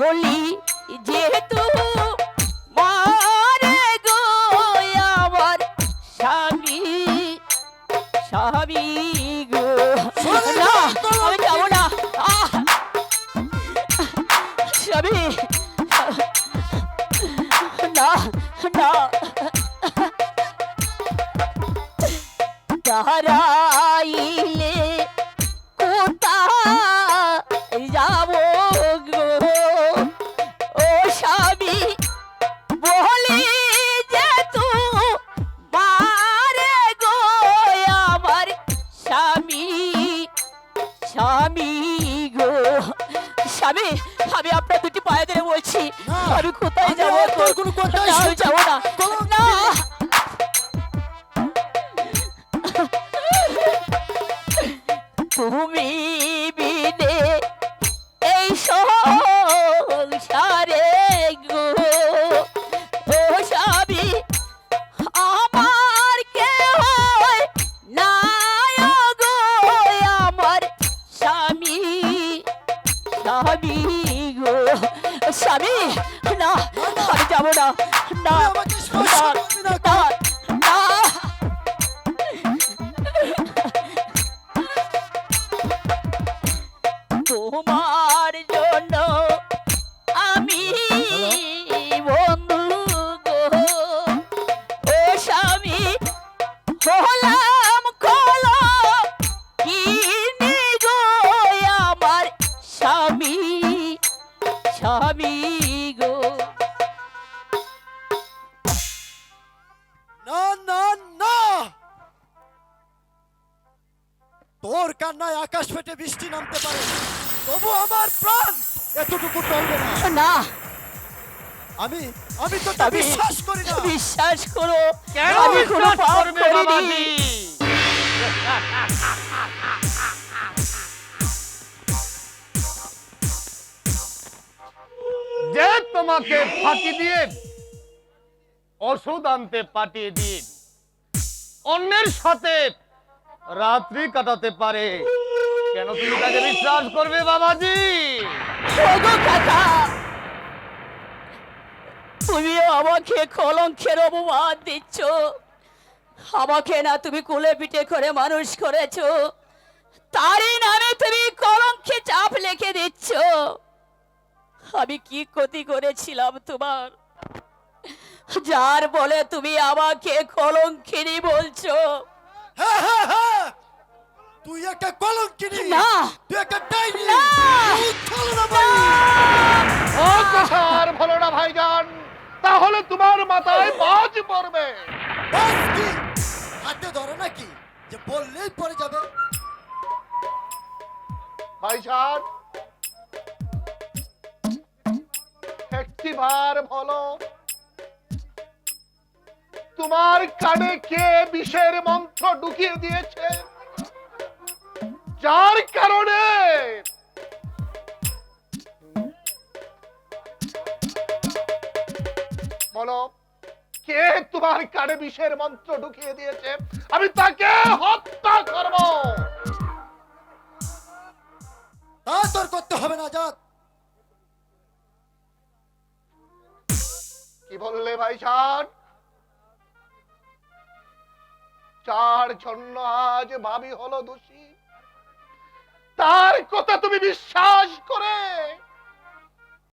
বলি যেহেতু মারে গো আমার স্বামী স্বামী গো। না আমি যাব না। আহ! স্বামী না না। দাঁড়াইলে স্বামী আমি আপনার দুটি পায়ে ধরে বলছি আমি কোথায় যাব? কোনো শুনতে যাব না। না। তুমি স্বামী গো? স্বামী না আমি যাব না। না না। তোমার স্বামী গো। না না না! তোর কান্নায় আকাশ ফেটে বৃষ্টি নামতে পারে। তবু আমার প্রাণ এতটুকু টলবে না। না। আমি আমি তো আমি বিশ্বাস করি না। বিশ্বাস করো কেন আমি কোনো বিশ্বাস পাপ করবে করিনি। বাবাজি তোমাকে ফাঁকি দিয়ে, ওষুধ আনতে পাঠিয়ে দিন। অন্যের সাথে রাত্রি কাটাতে পারে। কেন তুমি তাকে বিশ্বাস করবে, বাবাজি? তুমি আমাকে কলঙ্কের অপমান দিচ্ছ। আমাকে না তুমি কুলে পিঠে করে মানুষ করেছ। তারই নামে তুমি কলঙ্কে চাপ লিখে দিচ্ছ। আমি কি ক্ষতি করেছিলাম তোমার? যার বলে তুমি আমাকে কলঙ্কিনী বলছো। তুই একটা কলঙ্কিনী! না। তুই একটা ডাইনি! না। তুই ছলনাময়ী। ও কথা আর ভালো না ভাইজান? তাহলে তোমার মাথায় বাজ পড়বে। বাস কি? হাতে ধরে নাকি? যে বললেই পরে যাবে। ভাইজান বার বলো, তোমার কানে কে বিষের মন্ত্র ঢুকিয়ে দিয়েছে? যার কারণে বলো, কে তোমার কানে বিষের মন্ত্র ঢুকিয়ে দিয়েছে? আমি তাকে হত্যা করব। তা তোর করতে হবে না কি বললে ভাইজান চার ছন্ন আজ ভাবি হলো দোষী। তার কথা তুমি বিশ্বাস করে